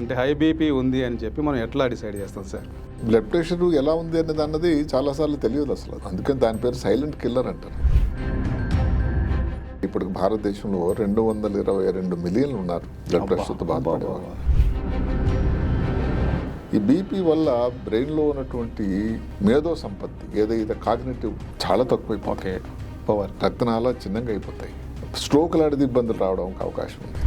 అంటే high BP ఉంది అని చెప్పి మనం ఎట్లా డిసైడ్ చేస్తాం సార్? బ్లడ్ ప్రెషర్ ఎలా ఉంది అనేది అన్నది చాలాసార్లు తెలియదు అసలు. అందుకని దాని పేరు సైలెంట్ కిల్లర్ అంటారు. ఇప్పుడు భారతదేశంలో రెండు వందల ఇరవై రెండు మిలియన్లు ఉన్నారు బ్లడ్ ప్రెషర్తో బాధపడేవారు ఈ బీపీ వల్ల బ్రెయిన్లో ఉన్నటువంటి మేధో సంపత్తి ఏదైతే కాగ్నేటివ్ చాలా తక్కువైపోతుంది. Okay power. రక్తనాళాలు చిన్నగా అయిపోతాయి. స్ట్రోక్ లాంటిది ఇబ్బందులు రావడానికి అవకాశం ఉంది.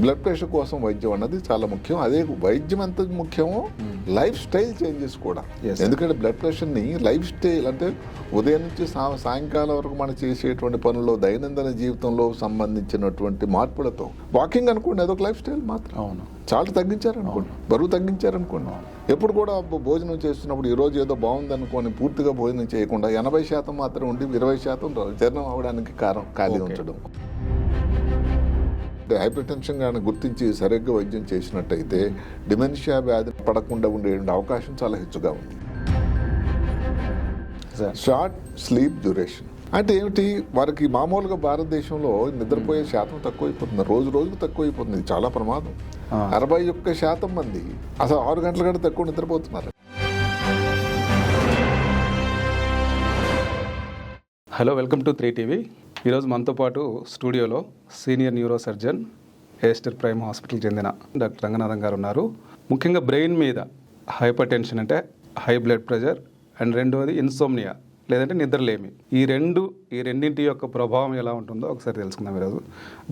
బ్లడ్ ప్రెషర్ కోసం వైద్యం అన్నది చాలా ముఖ్యం. అదే వైద్యం ఎంత ముఖ్యమో లైఫ్ స్టైల్ చేంజెస్ కూడా. ఎందుకంటే బ్లడ్ ప్రెషర్ని లైఫ్ స్టైల్ అంటే ఉదయం నుంచి సాయంకాలం వరకు మనం చేసేటువంటి పనుల్లో దైనందిన జీవితంలో సంబంధించినటువంటి మార్పులతో వాకింగ్ అనుకోండి అదొక లైఫ్ స్టైల్ మాత్రం. అవును. చాలా తగ్గించారనుకోండి బరువు తగ్గించారనుకోండి. ఎప్పుడు కూడా భోజనం చేస్తున్నప్పుడు ఈ రోజు ఏదో బాగుంది అనుకోని పూర్తిగా భోజనం చేయకుండా ఎనభై శాతం మాత్రం ఉండి ఇరవై శాతం జీర్ణం అవడానికి కారణం ఖాళీ. ఉంచడం. హైపర్ టెన్షన్ కానీ గుర్తించి సరిగ్గా వైద్యం చేసినట్టయితే డిమెన్షియా వ్యాధి పడకుండా ఉండే అవకాశం చాలా హెచ్చుగా ఉంది. Sir short sleep duration. అంటే ఏమిటి? వారికి మామూలుగా భారతదేశంలో నిద్రపోయే శాతం తక్కువైపోతుంది. రోజు రోజుకు తక్కువైపోతుంది. చాలా ప్రమాదం. అరవై ఒక్క శాతం మంది అసలు ఆరు గంటల కంటే తక్కువ నిద్రపోతున్నారు. Hello welcome to three TV ఈరోజు మనతో పాటు స్టూడియోలో senior neuro surgeon Aster Prime hospital చెందిన డాక్టర్ రంగనాథన్ గారు ఉన్నారు. ముఖ్యంగా బ్రెయిన్ మీద హైపర్ టెన్షన్ అంటే హై బ్లడ్ ప్రెషర్ అండ్ రెండవది ఇన్సోమ్నియా లేదంటే నిద్రలేమి. ఈ రెండు ఈ రెండింటి యొక్క ప్రభావం ఎలా ఉంటుందో ఒకసారి తెలుసుకుందాం ఈరోజు.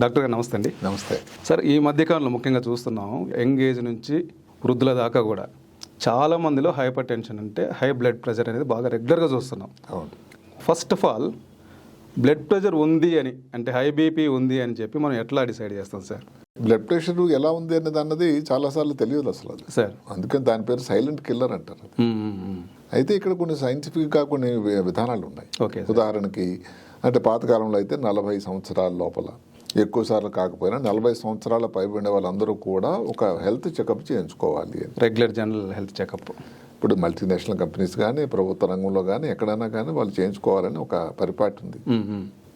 డాక్టర్ గారు నమస్తే అండి. నమస్తే. సార్ ఈ మధ్యకాలంలో ముఖ్యంగా చూస్తున్నాం యంగ్ ఏజ్ నుంచి వృద్ధుల దాకా కూడా చాలా మందిలో హైపర్ టెన్షన్ అంటే హై బ్లడ్ ప్రెషర్ అనేది బాగా రెగ్యులర్గా చూస్తున్నాం. First of all blood pressure ఉంది అని అంటే హై బీపీ ఉంది అని చెప్పి మనం ఎట్లా డిసైడ్ చేస్తాం సార్? బ్లడ్ ప్రెషర్ ఎలా ఉంది అనేది అన్నది చాలాసార్లు తెలియదు అసలు అది. సార్. అందుకని దాని పేరు సైలెంట్ కిల్లర్ అంటారు. అయితే ఇక్కడ కొన్ని సైంటిఫిక్గా కొన్ని విధానాలు ఉన్నాయి. ఉదాహరణకి అంటే పాతకాలంలో అయితే నలభై సంవత్సరాల లోపల ఎక్కువ సార్లు కాకపోయినా నలభై సంవత్సరాల పైబడిన వాళ్ళందరూ కూడా ఒక హెల్త్ చెకప్ చేయించుకోవాలి రెగ్యులర్ జనరల్ హెల్త్ చెకప్. ఇప్పుడు మల్టీనేషనల్ కంపెనీస్ కానీ ప్రభుత్వ రంగంలో కానీ ఎక్కడైనా కానీ వాళ్ళు చేయించుకోవాలని ఒక పరిపాటి ఉంది.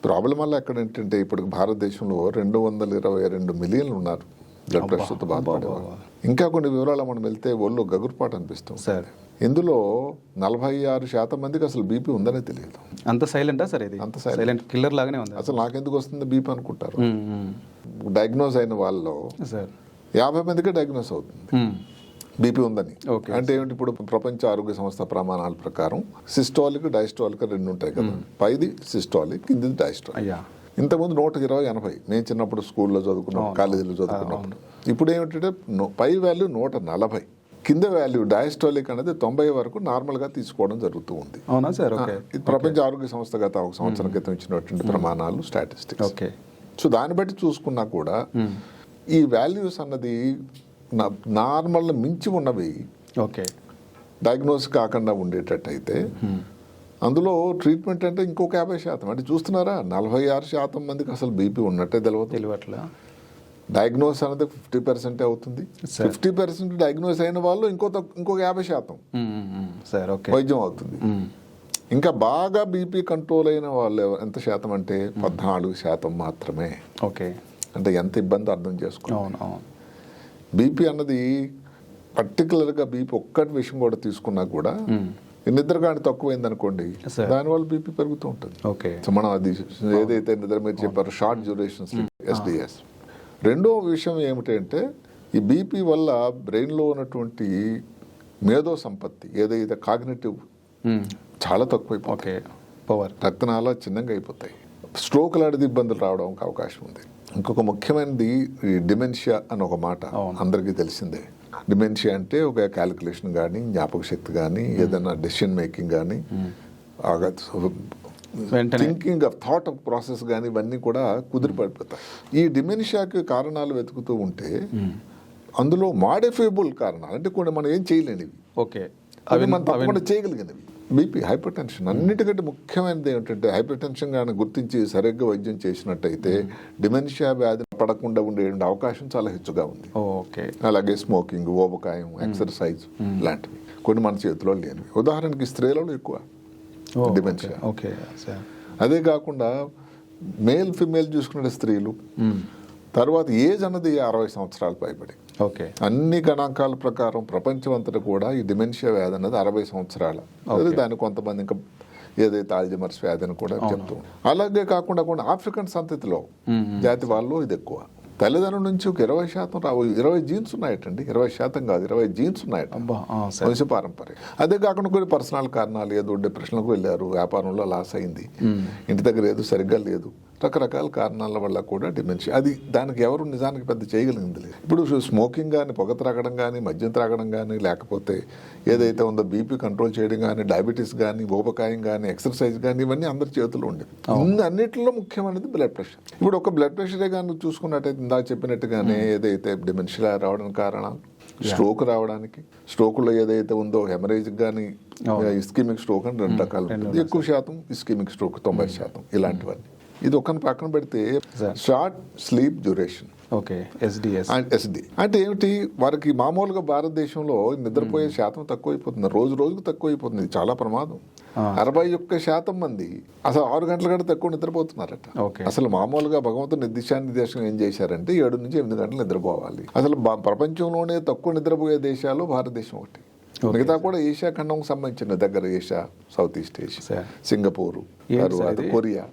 ప్రాబ్లం వల్ల ఎక్కడ ఏంటంటే ఇప్పుడు భారతదేశంలో రెండు వందల ఇరవై రెండు మిలియన్లు ఉన్నారు బ్లడ్ ప్రెషర్తో బాధపడేవాళ్ళు ఇంకా కొన్ని వివరాలు మనం వెళ్తే ఒళ్ళు గగురుపాటు అనిపిస్తుంది. సార్. ఇందులో నలభై ఆరు శాతం మందికి అసలు బీపీ ఉందనే తెలియదు. అంత సైలెంటా సార్ ఇది? అంత. సైలెంట్ కిల్లర్ లాగానే ఉంది. అసలు నాకెందుకు వస్తుంది బీపీ అనుకుంటారు. డయాగ్నోస్ అయిన వాళ్ళలో సార్. యాభై మందికే డయాగ్నోస్ అవుతుంది. బీపీ ఉందని. అంటే ఏమిటి? ఇప్పుడు ప్రపంచ ఆరోగ్య సంస్థ ప్రమాణాల ప్రకారం సిస్టాలిక్ డయాస్టాలిక్ రెండు ఉంటాయి కదా. పైది సిస్టాలిక్ కిందిది డయాస్టాలిక్ అయ్యా. ఇంతకుముందు నూట ఇరవై ఎనభై. నేను చిన్నప్పుడు స్కూల్లో చదువుకున్నాం కాలేజీలో చదువుకున్నప్పుడు. ఇప్పుడు ఏమిటంటే పై వాల్యూ నూట నలభై. కింద వాల్యూ డయాస్టాలిక్ అనేది తొంభై వరకు నార్మల్గా తీసుకోవడం జరుగుతూ ఉంది. అవునా సార్? ఓకే. ఇది ప్రపంచ ఆరోగ్య సంస్థ గత ఒక సంవత్సరం క్రితం ఇచ్చినటువంటి ప్రమాణాలు స్టాటిస్టిక్స్. ఓకే. సో దాన్ని బట్టి చూసుకున్నా కూడా ఈ వాల్యూస్ అన్నది నార్మల్ మించి ఉన్నవి ఓకే. డయాగ్నోస్ కాకుండా ఉండేటట్టయితే అందులో ట్రీట్మెంట్ అంటే ఇంకొక యాభై శాతం. అంటే చూస్తున్నారా? నలభై ఆరు శాతం మందికి అసలు బీపీ ఉన్నట్టే తెలియదు తెలియట్లా డయాగ్నోస్ అనేది ఫిఫ్టీ పర్సెంట్ అవుతుంది. ఫిఫ్టీ పర్సెంట్ డయాగ్నోస్ అయిన వాళ్ళు ఇంకో ఇంకొక యాభై శాతం. Sir okay. వైద్యం అవుతుంది. ఇంకా బాగా బీపీ కంట్రోల్ అయిన వాళ్ళు ఎంత శాతం అంటే పద్నాలుగు శాతం మాత్రమే. ఓకే. అంటే ఎంత ఇబ్బంది అర్థం చేసుకో అవును అవును. బీపీ అన్నది పర్టికులర్గా బీపీ ఒక్కటి విషయం కూడా తీసుకున్నా కూడా నిద్ర కానీ తక్కువైంది అనుకోండి. దానివల్ల బీపీ పెరుగుతూ ఉంటుంది. ఓకే సో మనం అది ఏదైతే నిద్ర మీరు చెప్పారో షార్ట్ డ్యూరేషన్ ఎస్డిఎస్ రెండో విషయం ఏమిటంటే ఈ బీపీ వల్ల బ్రెయిన్లో ఉన్నటువంటి మేధో సంపత్తి ఏదైతే కాగ్నేటివ్ మ్మ్. చాలా తక్కువైపోతుంది. ఓకే పవర్ రక్తనాళాలు చిన్నగా అయిపోతాయి. స్ట్రోక్ లాంటిది ఇబ్బందులు రావడానికి అవకాశం ఉంది. ఇంకొక ముఖ్యమైనది ఈ డిమెన్షియా అని ఒక మాట. అందరికీ తెలిసిందే. డిమెన్షియా అంటే ఒక క్యాలిక్యులేషన్ కానీ జ్ఞాపక శక్తి కానీ ఏదైనా డెసిషన్ మేకింగ్ కానీ వెంటనే thinking of thought of process కానీ ఇవన్నీ కూడా కుదిరి పడిపోతాయి. ఈ డిమెన్షియాకి కారణాలు వెతుకుతూ ఉంటే అందులో మాడిఫైబుల్ కారణాలు అంటే కొన్ని మనం ఏం చేయలేనివి. ఓకే. అవి మనం తప్పకుండా చేయగలిగినవి. బీపీ హైపర్ టెన్షన్ అన్నిటికంటే ముఖ్యమైనది ఏమిటంటే హైపర్ టెన్షన్ కానీ గుర్తించి సరిగ్గా వైద్యం చేసినట్టయితే డిమెన్షియా వ్యాధి పడకుండా ఉండే అవకాశం చాలా హెచ్చుగా ఉంది. ఓకే. అలాగే స్మోకింగ్ ఓబకాయం ఎక్సర్సైజ్ లాంటివి. కొన్ని మన చేతిలో లేనివి. ఉదాహరణకి స్త్రీలలో ఎక్కువ డిమెన్షియా. Okay sir. అదే కాకుండా మేల్ ఫిమేల్ చూసుకునే స్త్రీలు తర్వాత ఏజ్ అన్నది అరవై సంవత్సరాలు పైబడి. ఓకే. అన్ని గణాంకాల ప్రకారం ప్రపంచం అంతటా కూడా ఈ డిమెన్షియా వ్యాధి అన్నది అరవై సంవత్సరాల. అది దాన్ని కొంతమంది ఇంకా ఏదైతే ఆల్జిమర్స్ వ్యాధి అని కూడా చెప్తూ. అలాగే కాకుండా కూడా ఆఫ్రికన్ సంతతిలో జాతి వాళ్ళు ఇది ఎక్కువ. తల్లిదండ్రుల నుంచి ఒక ఇరవై శాతం రావు. ఇరవై జీన్స్ ఉన్నాయటండి. ఇరవై శాతం కాదు ఇరవై జీన్స్ ఉన్నాయట. వంశ పారంపర్యం. అదే కాకుండా కొన్ని పర్సనల్ కారణాలు ఏదో డిప్రెషన్లకు వెళ్ళారు. వ్యాపారంలో లాస్ అయింది. ఇంటి దగ్గర ఏదో సరిగ్గా లేదు. రకరకాల కారణాల వల్ల కూడా డిమెన్షియా అది దానికి ఎవరు నిజానికి పెద్ద చేయగలిగింది లేదు. ఇప్పుడు స్మోకింగ్ కానీ పొగ త్రాగడం కానీ మద్యం త్రాగడం కానీ లేకపోతే ఏదైతే ఉందో బీపీ కంట్రోల్ చేయడం కానీ డయాబెటీస్ కానీ ఊబకాయం కానీ ఎక్సర్సైజ్ కానీ ఇవన్నీ అందరి చేతుల్లో ఉండేవి. అన్నిటిలో ముఖ్యమైనది బ్లడ్ ప్రెషర్ ఇప్పుడు ఒక బ్లడ్ ప్రెషరే కానీ చూసుకున్నట్టయితే ఇందాక చెప్పినట్టుగానే ఏదైతే డిమెన్షియా రావడానికి కారణాలు స్ట్రోక్ రావడానికి స్ట్రోక్లో ఏదైతే ఉందో హెమరేజ్ కానీ ఇస్కిమిక్ స్ట్రోక్ అని రెండు రకాలు ఉంటుంది ఎక్కువ శాతం ఇస్కిమిక్ స్ట్రోక్ తొంభై శాతం ఇలాంటివన్నీ. ఇది ఒక్కని పక్కన పెడితే. Short sleep duration okay SDS and SD అంటే ఏమిటి? వారికి మామూలుగా భారతదేశంలో నిద్రపోయే శాతం తక్కువైపోతుంది. రోజు రోజుకు తక్కువైపోతుంది. ఇది చాలా ప్రమాదం. అరవై ఒక్క శాతం మంది అసలు ఆరు గంటల కంటే తక్కువ నిద్రపోతున్నారట. ఓకే. అసలు మామూలుగా భగవంతుని దిశానిర్దేశం ఏం చేశారంటే ఏడు నుంచి ఎనిమిది గంటలు నిద్రపోవాలి. అసలు ప్రపంచంలోనే తక్కువ నిద్రపోయే దేశాలు భారతదేశం ఒకటి. మిగతా కూడా ఏషియా ఖండంకి సంబంధించిన దగ్గర Asia south east Asia. Singapore తర్వాత? కొరియా.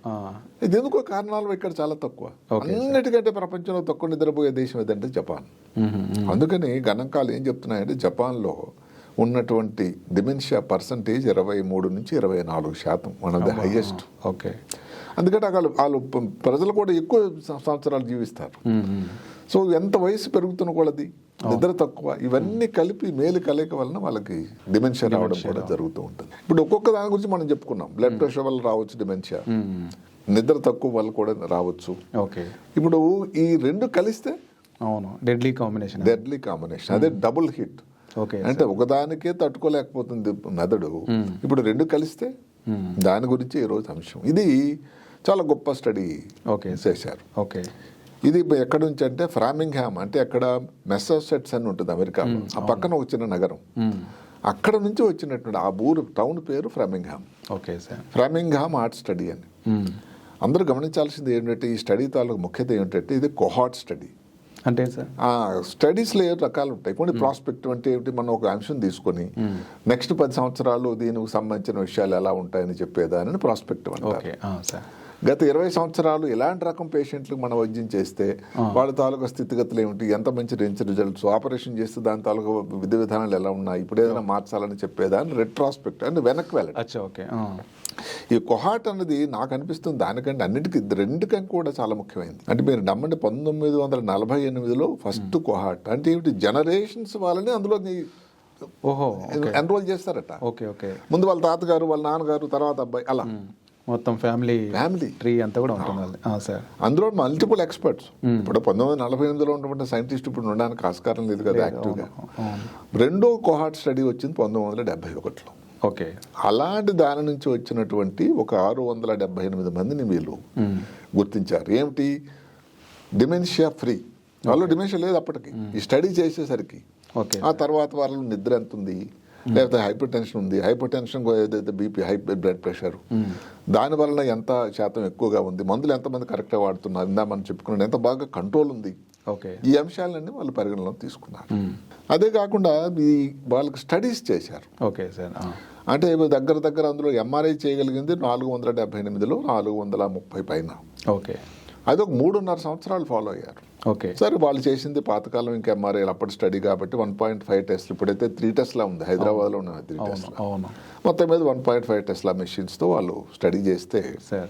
ఇది ఎందుకో కారణాలు ఇక్కడ చాలా తక్కువ. అన్నిటికంటే ప్రపంచంలో తక్కువ నిద్రపోయే దేశం ఏదంటే జపాన్. అందుకని గణాంకాలు ఏం చెప్తున్నాయంటే జపాన్లో ఉన్నటువంటి డిమెన్షియా పర్సంటేజ్ ఇరవై మూడు నుంచి ఇరవై నాలుగు శాతం one of the highest. Okay. అందుకంటే వాళ్ళు ప- ప్రజలు కూడా ఎక్కువ సంవత్సరాలు జీవిస్తారు. సో ఎంత వయసు పెరుగుతున్న కొలది నిద్ర తక్కువ. ఇవన్నీ కలిపి మేలు కలయిక వలన వాళ్ళకి డిమెన్షియా రావడం కూడా జరుగుతూ ఉంటుంది. ఇప్పుడు ఒక్కొక్క దాని గురించి మనం చెప్పుకున్నాం. బ్లడ్ ప్రెషర్ వల్ల రావచ్చు డిమెన్షియా నిద్ర తక్కువ వల్ల కూడా రావచ్చు. ఓకే. ఇప్పుడు ఈ రెండు కలిస్తే అవును. డెడ్లీ కాంబినేషన్ డెడ్లీ కాంబినేషన్ అదే డబుల్ హిట్ ఓకే అంటే ఒకదానికే తట్టుకోలేకపోతుంది మెదడు. ఇప్పుడు రెండు కలిస్తే దాని గురించి ఈరోజు అంశం. ఇది చాలా గొప్ప స్టడీ ఓకే. చేశారు. ఓకే. ఇది ఎక్కడ నుంచి అంటే ఫ్రామింగ్ హ్యామ్ అంటే అక్కడ మెస్సాచెట్స్ అని ఉంటుంది అమెరికాలో ఆ పక్కన ఒక చిన్న నగరం. అక్కడ నుంచి వచ్చినటువంటి ఆ ఊరు టౌన్ పేరు Framingham okay sir. Framingham heart study అని. అందరూ గమనించాల్సింది ఏంటంటే ఈ స్టడీ తాలూకు ముఖ్యత ఏంటంటే ఇది కొహాట్ స్టడీ. అంటే సార్? ఆ స్టడీస్లో ఏ రకాలు ఉంటాయి. కొన్ని ప్రాస్పెక్ట్ అంటే ఏమిటి? మనం ఒక అంశం తీసుకొని నెక్స్ట్ పది సంవత్సరాలు దీనికి సంబంధించిన విషయాలు ఎలా ఉంటాయని చెప్పేదానిని ప్రాస్పెక్ట్ అంటారు. గత ఇరవై సంవత్సరాలు ఎలాంటి రకం పేషెంట్లకు మనం వైద్యం చేస్తే వాళ్ళ తాలూకా స్థితిగతులు ఏమిటి? ఎంత మంచి రేంజ్ రిజల్ట్స్? ఆపరేషన్ చేస్తే దాని తాలూకా విధి విధానాలు ఎలా ఉన్నాయి? ఇప్పుడు ఏదైనా మార్చాలని చెప్పేదాన్ని రెట్రాస్పెక్ట్ అంటే వెనక్కి వెళ్ళడం. అచ్చా ఓకే. ఈ కొహాట్ అన్నది నాకు అనిపిస్తుంది దానికంటే అన్నిటికీ రెండుకంటే కూడా చాలా ముఖ్యమైనది. అంటే మీరు నమ్మండి పంతొమ్మిది వందల నలభై ఎనిమిదిలో ఫస్ట్ కొహాట్. అంటే ఏమిటి? జనరేషన్స్ వాళ్ళని అందులో ఓహో ఎన్రోల్ చేస్తారట. Okay okay. ముందు వాళ్ళ తాతగారు వాళ్ళ నాన్నగారు తర్వాత అబ్బాయి అలా. మొత్తం ఫ్యామిలీ ఫ్యామిలీ ట్రీ అంతా కూడా ఉంటుంది సార్. అందులో మల్టిపుల్ ఎక్స్పర్ట్స్ ఇప్పుడు పంతొమ్మిది వందల నలభై ఎనిమిదిలో ఉన్నటువంటి సైంటిస్ట్ ఇప్పుడు ఉండడానికి ఆస్కారం లేదు కదా యాక్టివ్గా రెండో కొహాట్ స్టడీ వచ్చింది పంతొమ్మిది వందల డెబ్బై ఒకటిలో. ఓకే. అలాంటి దాని నుంచి వచ్చినటువంటి ఒక ఆరు వందల డెబ్బై ఎనిమిది మందిని వీళ్ళు గుర్తించారు. ఏమిటి? డిమెన్షియా ఫ్రీ వాళ్ళు డిమెన్షియా లేదు అప్పటికి. ఈ స్టడీ చేసేసరికి. ఓకే ఆ తర్వాత వాళ్ళలో నిద్ర ఎంత ఉంది లేకపోతే హైపర్ టెన్షన్ ఉంది. హైపర్ టెన్షన్ ఏదైతే బీపీ హై బ్లడ్ ప్రెషర్ దాని వలన ఎంత శాతం ఎక్కువగా ఉంది మందులు ఎంతమంది కరెక్ట్గా వాడుతున్నారు ఇందా మనం చెప్పుకున్నాం ఎంత బాగా కంట్రోల్ ఉంది. ఓకే. ఈ అంశాలన్నీ వాళ్ళు పరిగణలోకి తీసుకున్నారు. అదే కాకుండా ఈ వాళ్ళకి స్టడీస్ చేశారు. Okay sir. అంటే దగ్గర దగ్గర అందులో ఎంఆర్ఐ చేయగలిగింది నాలుగు వందల డెబ్బై ఎనిమిదిలో నాలుగు వందల ముప్పై పైన. ఓకే. అది ఒక మూడున్నర సంవత్సరాలు ఫాలో అయ్యారు. ఓకే. సరే వాళ్ళు చేసింది పాతకాలం ఇంకా ఎంఆర్ఐ అప్పటి స్టడీ కాబట్టి వన్ పాయింట్ ఫైవ్ టెస్ట్. ఇప్పుడైతే త్రీ టెస్ట్లా ఉంది. హైదరాబాద్లో ఉన్న త్రీ అవును మొత్తం మీద వన్ పాయింట్ ఫైవ్ టెస్ట్లా మెషిన్స్తో వాళ్ళు స్టడీ చేస్తే సార్.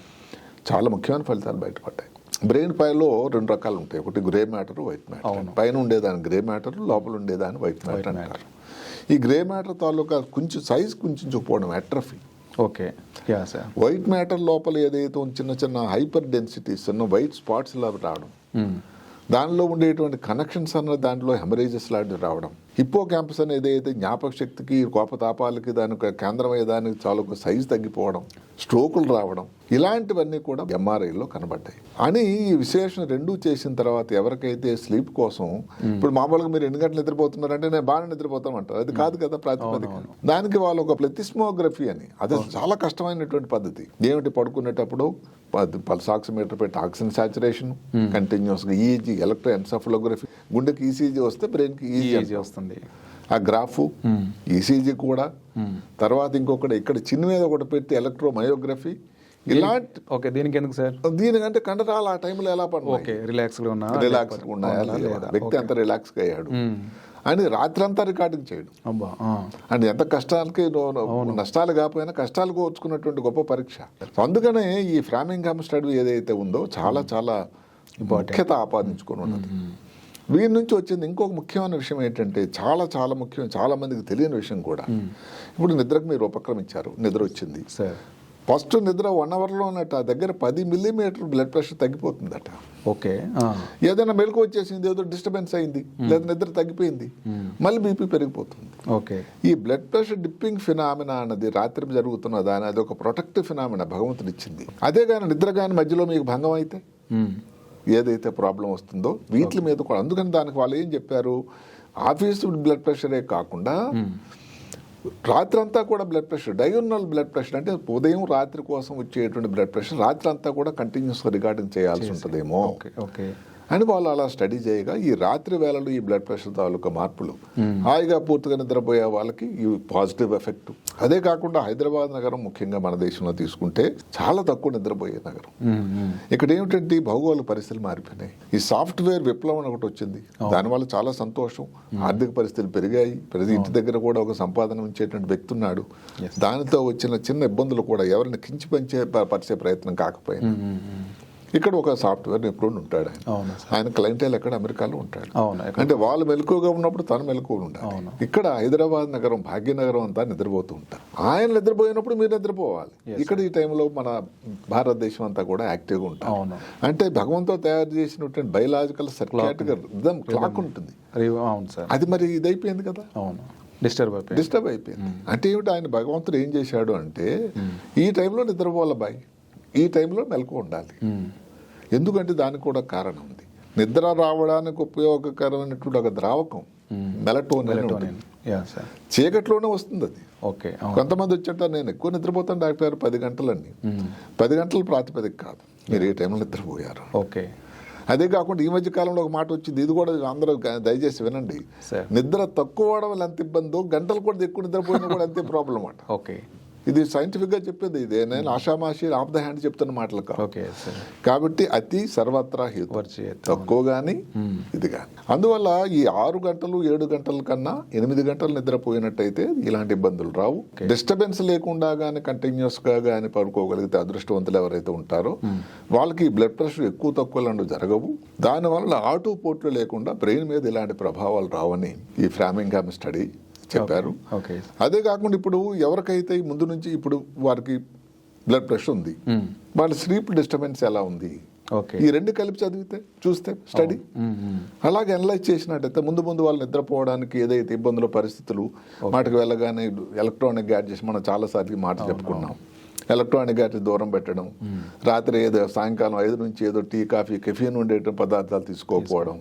చాలా ముఖ్యమైన ఫలితాలు బయటపడ్డాయి. బ్రెయిన్ పైలో రెండు రకాలు ఉంటాయి. ఒకటి గ్రే మ్యాటర్ వైట్ మ్యాటర్. పైన ఉండేదాన్ని గ్రే మ్యాటర్ లోపల ఉండేదాన్ని వైట్ మ్యాటర్ అంటారు. ఈ గ్రే మ్యాటర్ తాలూకా కొంచెం సైజ్ కొంచెం చూపుకోవడం అట్రఫీ. ఓకే. వైట్ మ్యాటర్ లోపల ఏదైతే చిన్న చిన్న హైపర్ డెన్సిటీస్ ఉన్న వైట్ స్పాట్స్ ఇలా రావడం. దానిలో ఉండేటువంటి కనెక్షన్స్ అన్న దాంట్లో హెమరేజెస్ లాంటివి రావడం. హిప్పో క్యాంపస్ అని ఏదైతే జ్ఞాపక శక్తికి కోపతాపాలకి దానికి కేంద్రమయ్యే దానికి చాలా సైజు తగ్గిపోవడం స్ట్రోకులు రావడం ఇలాంటివన్నీ కూడా ఎంఆర్ఐలో కనబడ్డాయి. అని ఈ విశ్లేషణ రెండూ చేసిన తర్వాత ఎవరికైతే స్లీప్ కోసం ఇప్పుడు మామూలుగా మీరు ఎన్ని గంటలు నిద్రపోతున్నారంటే నేను బాగా నిద్రపోతామంటారు. అది కాదు కదా ప్రాతిపదిక. దానికి వాళ్ళు ఒక ప్లెతిస్మోగ్రఫీ అని. అది చాలా కష్టమైనటువంటి పద్ధతి. ఏమిటి పడుకునేటప్పుడు? పల్స్ ఆక్సిమీటర్ పెట్టి ఆక్సిజన్ సాచురేషన్ కంటిన్యూస్గా ఈజీ ఎలక్ట్రో ఎన్సఫలోగ్రఫీ గుండెకి ఈసీజీ వస్తే బ్రెయిన్కి ఈజీ వస్తుంది. ఆ గ్రాఫ్ ఈసీజీ కూడా. తర్వాత ఇంకొకటి ఇక్కడ చిన్న మీద ఒకటి పెట్టి ఎలక్ట్రో మయోగ్రఫీ ఇలాంటి ఓకే దీనికి ఎందుకు సార్? దీనికంటే కండరాలు ఆ టైంలో ఎలా పడినాయి? ఓకే రిలాక్స్గా ఉన్నా రిలాక్స్ ఉన్నాయా లేదా? వ్యక్తి అంత రిలాక్స్గా అయ్యాడు. అని రాత్రి అంతా రికార్డింగ్ చేయడం. అబ్బా. అంటే ఎంత కష్టాలకి నష్టాలు కాకపోయినా కష్టాలు కోర్చుకున్నటువంటి గొప్ప పరీక్ష. అందుకనే ఈ ఫ్రామింగ్హామ్ స్టడీ ఏదైతే ఉందో చాలా చాలా ముఖ్యత ఆపాదించుకొని ఉన్నది. వీరి నుంచి వచ్చింది ఇంకొక ముఖ్యమైన విషయం ఏంటంటే చాలా చాలా ముఖ్యం చాలా మందికి తెలియని విషయం కూడా. ఇప్పుడు నిద్రకు మీరు ఉపక్రమించారు నిద్ర వచ్చింది. సార్ ఫస్ట్ నిద్ర వన్ అవర్లో ఉన్నట్టు ఆ దగ్గర పది మిల్లీమీటర్ బ్లడ్ ప్రెషర్ తగ్గిపోతుందట. ఓకే. ఏదైనా మెలకు వచ్చేసింది ఏదో డిస్టర్బెన్స్ అయింది లేదా నిద్ర తగ్గిపోయింది మళ్ళీ బీపీ పెరిగిపోతుంది. ఓకే. ఈ బ్లడ్ ప్రెషర్ డిప్పింగ్ ఫినామినా అన్నది రాత్రి జరుగుతున్న దాని అది ఒక ప్రొటెక్టివ్ ఫినామినా భగవంతుడు ఇచ్చింది. అదే కానీ నిద్ర కానీ మధ్యలో మీకు భంగం అయితే? మ్మ్. ఏదైతే ప్రాబ్లం వస్తుందో వీటి మీద కూడా. అందుకని దానికి వాళ్ళు ఏం చెప్పారు? ఆఫీస్ బ్లడ్ ప్రెషరే కాకుండా రాత్రి అంతా కూడా blood pressure diurnal blood pressure అంటే ఉదయం రాత్రి కోసం వచ్చేటువంటి బ్లడ్ ప్రెషర్ రాత్రి అంతా కూడా కంటిన్యూస్ రికార్డింగ్ చేయాల్సి ఉంటుందేమో. ఓకే ఓకే అని వాళ్ళు అలా స్టడీ చేయగా ఈ రాత్రి వేళలో ఈ బ్లడ్ ప్రెషర్ తాలూకా మార్పులు హాయిగా పూర్తిగా నిద్రపోయే వాళ్ళకి ఈ పాజిటివ్ ఎఫెక్ట్ అదే కాకుండా హైదరాబాద్ నగరం ముఖ్యంగా మన దేశంలో తీసుకుంటే చాలా తక్కువ నిద్రపోయే నగరం మ్మ్. మ్మ్. ఇక్కడ ఏమిటంటే భౌగోళిక పరిస్థితులు మారిపోయినాయి ఈ సాఫ్ట్వేర్ విప్లవం ఒకటి వచ్చింది దానివల్ల చాలా సంతోషం ఆర్థిక పరిస్థితులు పెరిగాయి ప్రతి ఇంటి దగ్గర కూడా ఒక సంపాదన ఉంచేటువంటి వ్యక్తి ఉన్నాడు. దానితో వచ్చిన చిన్న ఇబ్బందులు కూడా ఎవరిని కించి పంచే పరిచే ప్రయత్నం. మ్మ్. ఇక్కడ ఒక సాఫ్ట్వేర్ నిపుణుడు ఉంటాడు ఆయన. ఆయన క్లయింటైల్ ఎక్కడ? అమెరికాలో ఉంటాడు. అంటే వాళ్ళు మెలకుగా ఉన్నప్పుడు తను ఉండాలి. అవును. ఇక్కడ హైదరాబాద్ నగరం భాగ్యనగరం అంతా నిద్రపోతూ ఉంటారు. ఆయన నిద్రపోయినప్పుడు మీరు నిద్రపోవాలి. ఇక్కడ ఈ టైంలో మన భారతదేశం అంతా కూడా యాక్టివ్గా ఉంటారు. అంటే భగవంతో తయారు చేసినటువంటి బయలాజికల్ సర్క్యాటిక్ రిథమ్ క్లాక్ ఉంటుంది. అది అవును సార్. అది మరి ఇది అయిపోయింది కదా? అవును. డిస్టర్బ్ అయిపోయింది. డిస్టర్బ్ అయిపోయింది. అంటే ఏమిటి? ఆయన భగవంతుడు ఏం చేశాడు అంటే ఈ టైంలో నిద్రపోవాలి బాయ్. ఈ టైంలో మెలకు ఉండాలి. ఎందుకంటే దానికి కూడా కారణం ఉంది. నిద్ర రావడానికి ఉపయోగకరమైనటువంటి ఒక ద్రావకం మెలటోన్. మెలటోనిన్ చీకట్లోనే వస్తుంది అది. ఓకే కొంతమంది వచ్చేట నేను ఎక్కువ నిద్రపోతాను డాక్టర్ పది గంటలని పది గంటల ప్రాతిపదిక కాదు. మీరు ఏ టైంలో నిద్రపోయారు? ఓకే. అదే కాకుండా ఈ మధ్య కాలంలో ఒక మాట వచ్చింది ఇది కూడా అందరూ దయచేసి వినండి. నిద్ర తక్కువ అవడం వల్ల ఎంత ఇబ్బందో గంటలు కూడా ఎక్కువ నిద్రపోయినా కూడా అంతే ప్రాబ్లం అన్నమాట. ఓకే. ఇది సైంటిఫిక్గా చెప్పేది ఇదే. నేను ఆషామాషి ఆఫ్ ద హ్యాండ్ చెప్తున్న మాటలు కాదు. కాబట్టి అతి సర్వత్రా హేతు. తక్కువ కానీ ఇది కానీ అందువల్ల ఈ ఆరు గంటలు ఏడు గంటల కన్నా ఎనిమిది గంటలు నిద్రపోయినట్టయితే ఇలాంటి ఇబ్బందులు రావు. డిస్టర్బెన్స్ లేకుండా కానీ కంటిన్యూస్గా కానీ పడుకోగలిగితే అదృష్టవంతులు ఎవరైతే ఉంటారో వాళ్ళకి బ్లడ్ ప్రెషర్ ఎక్కువ తక్కువ లాంటివి జరగవు. దానివల్ల ఆటో పోట్లు లేకుండా బ్రెయిన్ మీద ఇలాంటి ప్రభావాలు రావని ఈ ఫ్రామింగ్హామ్ స్టడీ చెప్పారు. అదే కాకుండా ఇప్పుడు ఎవరికైతే ముందు నుంచి ఇప్పుడు వారికి బ్లడ్ ప్రెషర్ ఉంది. వాళ్ళ స్లీప్ డిస్టర్బెన్స్ ఎలా ఉంది? ఓకే. ఈ రెండు కలిపి చదివితే చూస్తే స్టడీ. అలాగే అనలైజ్ చేసినట్టయితే ముందు ముందు వాళ్ళు నిద్రపోవడానికి ఏదైతే ఇబ్బందుల పరిస్థితులు మాటకు వెళ్ళగానే ఎలక్ట్రానిక్ గ్యాడ్జెట్స్ మనం చాలా సార్లు మాట చెప్పుకున్నాం ఎలక్ట్రానిక్ గ్యాడ్జెట్ దూరం పెట్టడం రాత్రి ఏదో సాయంకాలం ఐదు నుంచి ఏదో టీ కాఫీ కెఫీన్ ఉండే పదార్థాలు తీసుకోకపోవడం.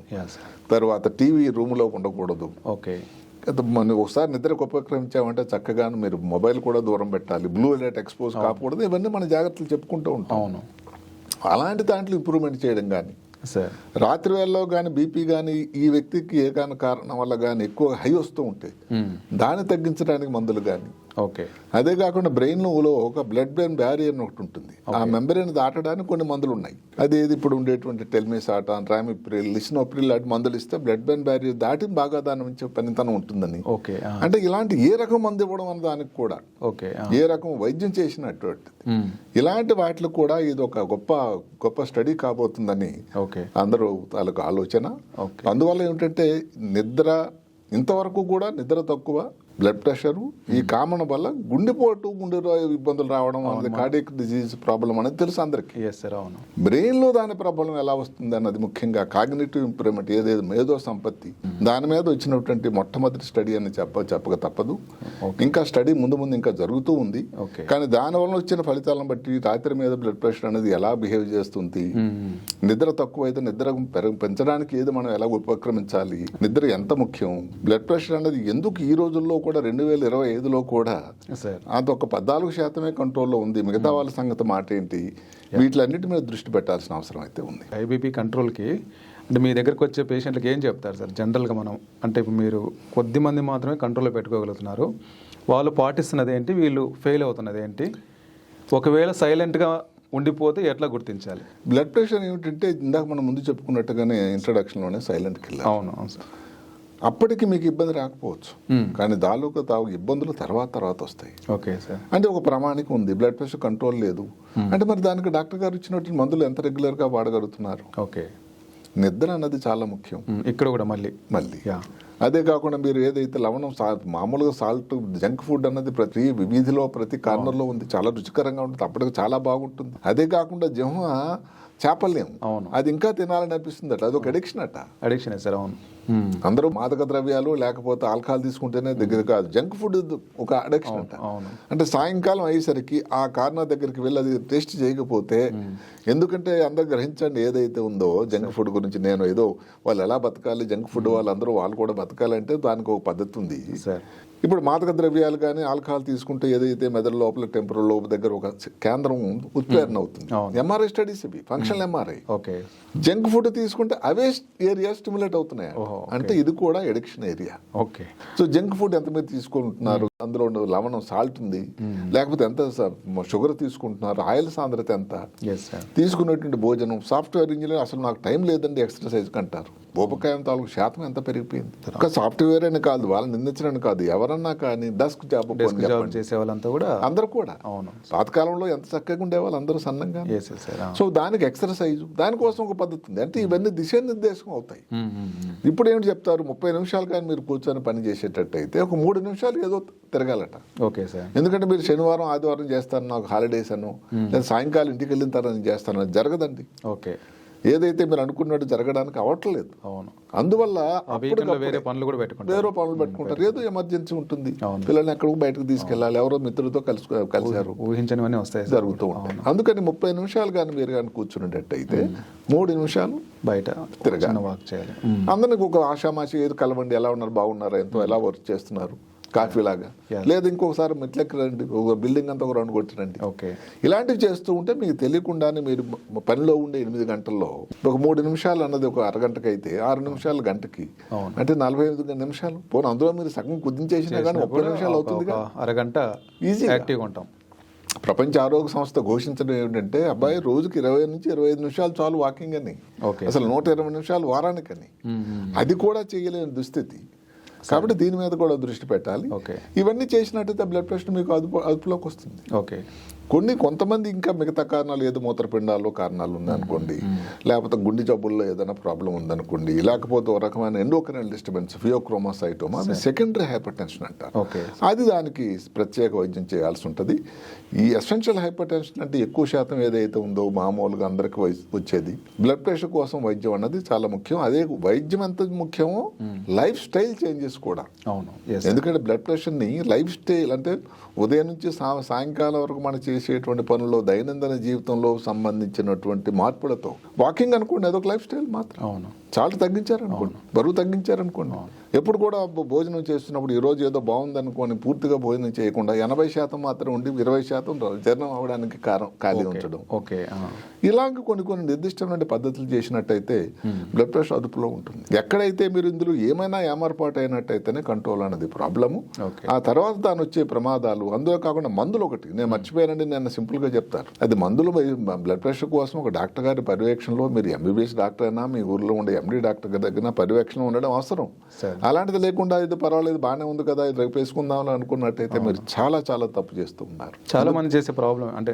తర్వాత టీవీ రూమ్లో ఉండకూడదు. ఓకే. మనం ఒకసారి నిద్రకు ఉపక్రమించామంటే చక్కగా మీరు మొబైల్ కూడా దూరం పెట్టాలి. బ్లూ లైట్ ఎక్స్పోజ్ కాకూడదు. ఇవన్నీ మన జాగ్రత్తలు చెప్పుకుంటూ ఉంటాం. అవును. అలాంటి దాంట్లో ఇంప్రూవ్మెంట్ చేయడం కానీ సార్. రాత్రి వేళలో కానీ బీపీ కానీ ఈ వ్యక్తికి ఏ కాని కారణం వల్ల కానీ ఎక్కువ హై వస్తూ ఉంటాయి. దాన్ని తగ్గించడానికి మందులు కానీ ఓకే అదే కాకుండా బ్రెయిన్లో ఒక బ్లడ్ బ్రెయిన్ బ్యారియర్ ఒకటి ఉంటుంది ఆ మెంబరేన్ దాటడానికి కొన్ని మందులు ఉన్నాయి అది ఏది ఇప్పుడు ఉండేటువంటి టెల్మిసాటాన్ రామిప్రిల్ లిసినోప్రిల్ లాంటి మందులు ఇస్తే బ్లడ్ బ్రెయిన్ బ్యారియర్ దాటి బాగా దాని నుంచి పనితనం ఉంటుందని ఓకే. అంటే ఇలాంటి ఏ రకం మందు ఇవ్వడం అన్న దానికి కూడా ఓకే. ఏ రకం వైద్యం చేసినటువంటిది. ఇలాంటి వాటిలో కూడా ఇది ఒక గొప్ప గొప్ప స్టడీ కాబోతుందని ఓకే అందరూ తాలూకు ఆలోచన. అందువల్ల ఏమిటంటే నిద్ర ఇంతవరకు కూడా నిద్ర తక్కువ బ్లడ్ ప్రెషర్ ఈ కామన్ వల్ల గుండెపోటు గుండె ఇబ్బందులు రావడం అనేది కార్డియక్ డిజీజ్ ప్రాబ్లం అనేది తెలుసు అందరికి. అవును. బ్రెయిన్లో దాని ప్రాబ్లం ఎలా వస్తుంది అన్నది ముఖ్యంగా కాగ్నేటివ్ ఇంప్రూవ్మెంట్ ఏదేది మేధో సంపత్తి దాని మీద వచ్చినటువంటి మొట్టమొదటి స్టడీ అని చెప్ప చెప్పక తప్పదు. ఇంకా స్టడీ ముందు ముందు ఇంకా జరుగుతూ ఉంది. కానీ దాని వలన వచ్చిన ఫలితాలను బట్టి రాత్రి మీద బ్లడ్ ప్రెషర్ అనేది ఎలా బిహేవ్ చేస్తుంది? మ్మ్. నిద్ర తక్కువ అయితే నిద్ర పెరగ పెంచడానికి ఏది మనం ఎలా ఉపక్రమించాలి? నిద్ర ఎంత ముఖ్యం? బ్లడ్ ప్రెషర్ అనేది ఎందుకు ఈ రోజుల్లో కూడా రెండు వేల ఇరవై ఐదులో కూడా సార్ అది ఒక పద్నాలుగు శాతమే కంట్రోల్లో ఉంది. మిగతా వాళ్ళ సంగతి మాట ఏంటి? వీటిలన్నిటి మీద దృష్టి పెట్టాల్సిన అవసరం అయితే ఉంది. ఐబీపీ కంట్రోల్కి అంటే మీ దగ్గరకు వచ్చే పేషెంట్లకి ఏం చెప్తారు సార్? జనరల్గా మనం అంటే ఇప్పుడు మీరు కొద్ది మంది మాత్రమే కంట్రోల్లో పెట్టుకోగలుగుతున్నారు. వాళ్ళు పాటిస్తున్నది ఏంటి? వీళ్ళు ఫెయిల్ అవుతున్నది ఏంటి? ఒకవేళ సైలెంట్గా ఉండిపోతే ఎట్లా గుర్తించాలి? బ్లడ్ ప్రెషర్ ఏమిటంటే ఇందాక మనం ముందు చెప్పుకున్నట్టుగానే ఇంట్రడక్షన్లోనే సైలెంట్ కిల్లర్ అవును అవును సార్. అప్పటికి మీకు ఇబ్బంది రాకపోవచ్చు. కానీ దానిలో తావు ఇబ్బందులు తర్వాత తర్వాత వస్తాయి. Okay sir. అంటే ఒక ప్రామాణిక ఉంది బ్లడ్ ప్రెషర్ కంట్రోల్ లేదు. అంటే మరి దానికి డాక్టర్ గారు ఇచ్చినట్టు మందులు ఎంత రెగ్యులర్గా వాడగలుగుతున్నారు? ఓకే. నిద్ర అన్నది చాలా ముఖ్యం. ఉమ్, ఇక్కడ కూడా మళ్ళీ. మళ్ళీ. అదే కాకుండా మీరు ఏదైతే లవణం మామూలుగా సాల్ట్ జంక్ ఫుడ్ అన్నది ప్రతి వీధిలో ప్రతి కార్నర్లో ఉంది చాలా రుచికరంగా ఉంటుంది అప్పటికి చాలా బాగుంటుంది. అదే కాకుండా జిహ్మ చేపలేం. అవును. అది ఇంకా తినాలని అనిపిస్తుంది అట అదొక అడిక్షన్ అట. అడిక్షన్ సార్ అవును. అందరూ మాదక ద్రవ్యాలు లేకపోతే ఆల్కహాల్ తీసుకుంటేనే దగ్గర కాదు జంక్ ఫుడ్ ఒక అడిక్షన్ అంట. అంటే సాయంకాలం అయ్యేసరికి ఆ కార్నర్ దగ్గరికి వెళ్ళి అది టేస్ట్ చేయకపోతే ఎందుకంటే అందరు గ్రహించండి ఏదైతే ఉందో జంక్ ఫుడ్ గురించి నేను ఏదో వాళ్ళు ఎలా బతకాలి జంక్ ఫుడ్ వాళ్ళందరూ వాళ్ళు కూడా బతకాలంటే దానికి ఒక పద్ధతి ఉంది. ఇప్పుడు మాదక ద్రవ్యాలు కానీ ఆల్కహాల్ తీసుకుంటే ఏదైతే మెదడు లోపల టెంపరల్ లోపల దగ్గర ఒక కేంద్రం ఉత్ప్రేరణ అవుతుంది. ఎంఆర్ఐ స్టడీస్ ఇవి functional MRI okay junk food తీసుకుంటే అవే ఏరియా స్టిమ్యులేట్ అవుతున్నాయి. అంటే ఇది కూడా addiction area okay so junk food ఎంత మీరు తీసుకుంటున్నారు అందులో ఉన్న లవణం సాల్ట్ ఉంది లేకపోతే ఎంత షుగర్ తీసుకుంటున్నారు ఆయిల్ సాంద్రత ఎంత? తీసుకున్నటువంటి భోజనం సాఫ్ట్వేర్ ఇంజనీర్ అసలు నాకు టైం లేదండి ఎక్సర్సైజ్ అంటారు ఉపకాయం తాలూకు శాతం ఎంత పెరిగిపోయింది? ఒక సాఫ్ట్వేర్ అని కాదు వాళ్ళని నిందించడం కాదు ఎవరన్నా కానీ డెస్క్ జాబ్ చేసే వాళ్ళంతా కూడా అందరూ కూడా. అవును. పాతకాలంలో ఎంత చక్కగా ఉండేవాళ్ళు అందరూ సన్నంగా? సో దానికి ఎక్సర్సైజ్ దానికోసం ఒక పద్ధతి ఉంది. అంటే ఇవన్నీ దిశానిర్దేశం అవుతాయి. ఇప్పుడు ఏమిటి చెప్తారు? ముప్పై నిమిషాలు కానీ మీరు కూర్చొని పని చేసేటట్టయితే ఒక మూడు నిమిషాలు ఏదో తిరగాలట. Okay sir. ఎందుకంటే మీరు శనివారం ఆదివారం చేస్తాను నాకు హాలిడేస్ అను లేదా సాయంకాలం ఇంటికి వెళ్ళిన తర్వాత నేను చేస్తాను అది జరగదండి. ఓకే. ఏదైతే మీరు అనుకున్నట్టు జరగడానికి అవ్వట్లేదు అవును. అందువల్ల వేరే పనులు కూడా పెట్టుకుంటారు. వేరే పనులు పెట్టుకుంటారు. ఏదో ఎమర్జెన్సీ ఉంటుంది. పిల్లల్ని ఎక్కడికి బయటకు తీసుకెళ్ళాలి ఎవరో మిత్రులతో కలిసి కలిసారు ఊహించనివన్నీ వస్తాయి జరుగుతూ ఉంటాయి. అందుకని ముప్పై నిమిషాలు కానీ మీరు కానీ కూర్చునేటట్టయితే మూడు నిమిషాలు బయట తిరగాలి. చిన్న వాక్ చేయాలి. అందరికి ఒక ఆషామాషి ఏది కలవండి ఎలా ఉన్నారు బాగున్నారా ఎంతో ఎలా వర్క్ చేస్తున్నారు. కాఫీ లాగా. లేదా ఇంకొకసారి మెట్లెక్కి రండి. ఒక బిల్డింగ్ అంతా ఒక రౌండ్ కొట్టిరండి ఓకే ఇలాంటివి చేస్తూ ఉంటే మీకు తెలియకుండానే మీరు పనిలో ఉండే ఎనిమిది గంటల్లో ఒక మూడు నిమిషాలు అన్నది ఒక అరగంటకి అయితే ఆరు నిమిషాలు గంటకి. అంటే నలభై ఎనిమిది నిమిషాలు. పోను అందులో మీరు సగం కుదించేసినా కానీ ముప్పై నిమిషాలు అవుతుంది అరగంట గా. యాక్టివ్గా ఉంటాం. ప్రపంచ ఆరోగ్య సంస్థ ఘోషించడం ఏంటంటే అబ్బాయి రోజుకి ఇరవై నుంచి ఇరవై ఐదు నిమిషాలు చాలు వాకింగ్ అని. ఓకే అసలు నూట ఇరవై నిమిషాలు వారానికని. అది కూడా చేయలేని దుస్థితి. కాబట్టి దీని మీద కూడా దృష్టి పెట్టాలి. ఇవన్నీ చేసినట్టయితే బ్లడ్ ప్రెషర్ మీకు అదుపు అదుపులోకి వస్తుంది. ఓకే కొన్ని కొంతమంది ఇంకా మిగతా కారణాలు ఏదో మూత్రపిండాల్లో కారణాలు ఉందనుకోండి. లేకపోతే గుండె జబ్బుల్లో ఏదైనా ప్రాబ్లం ఉందనుకోండి. లేకపోతే ఒక రకమైన ఎండోక్రైనల్ డిస్టర్బెన్స్ ఫియోక్రోమాసైటోమా అది సెకండరీ హైపర్ టెన్షన్ అంటారు. అది దానికి ప్రత్యేక వైద్యం చేయాల్సి ఉంటుంది. ఈ ఎసెన్షియల్ హైపర్ టెన్షన్ అంటే ఎక్కువ శాతం ఏదైతే ఉందో మామూలుగా అందరికి వచ్చేది. బ్లడ్ ప్రెషర్ కోసం వైద్యం అన్నది చాలా ముఖ్యం. అదే వైద్యం ఎంత ముఖ్యమో లైఫ్ స్టైల్ చేంజెస్ కూడా. అవును. ఎందుకంటే బ్లడ్ ప్రెషర్ని లైఫ్ స్టైల్ అంటే ఉదయం నుంచి సాయంకాలం వరకు మనం చేసేటువంటి పనుల్లో దైనందిన జీవితంలో సంబంధించినటువంటి మార్పులతో. వాకింగ్ అనుకోండి అదొక లైఫ్ స్టైల్ మాత్రం. అవును. చాలా తగ్గించారనుకోండి బరువు తగ్గించారనుకోండి. ఎప్పుడు కూడా భోజనం చేస్తున్నప్పుడు ఈ రోజు ఏదో బాగుందనుకోని పూర్తిగా భోజనం చేయకుండా ఎనభై శాతం మాత్రం ఉండి ఇరవై శాతం జీర్ణం అవడానికి కారం ఖాళీ ఉంచడం. ఓకే. ఇలాంటి కొన్ని కొన్ని నిర్దిష్టమైన పద్ధతులు చేసినట్టయితే బ్లడ్ ప్రెషర్ అదుపులో ఉంటుంది. ఎక్కడైతే మీరు ఇందులో ఏమైనా ఏమర్పాటు అయినట్టయితేనే కంట్రోల్ అనేది ప్రాబ్లము. ఆ తర్వాత దాని వచ్చే ప్రమాదాలు అందులో కాకుండా మందులు ఒకటి. నేను మర్చిపోయానండి నేను సింపుల్గా చెప్తాను. అది మందులు బ్లడ్ ప్రెషర్ కోసం ఒక డాక్టర్ గారి పర్యవేక్షణలో మీరు ఎంబీబీఎస్ డాక్టర్ అయినా మీ ఊర్లో ఉండే ఎండి డాక్టర్ గారి దగ్గర పర్యవేక్షణ ఉండడం అవసరం. సరే. అలాంటిది లేకుండా ఇది పర్వాలేదు బాగానే ఉంది కదా ఇది రేపు వేసుకుందాం అని అనుకున్నట్టయితే మీరు చాలా చాలా తప్పు చేస్తూ ఉన్నారు చాలా మంది చేసే ప్రాబ్లం అంటే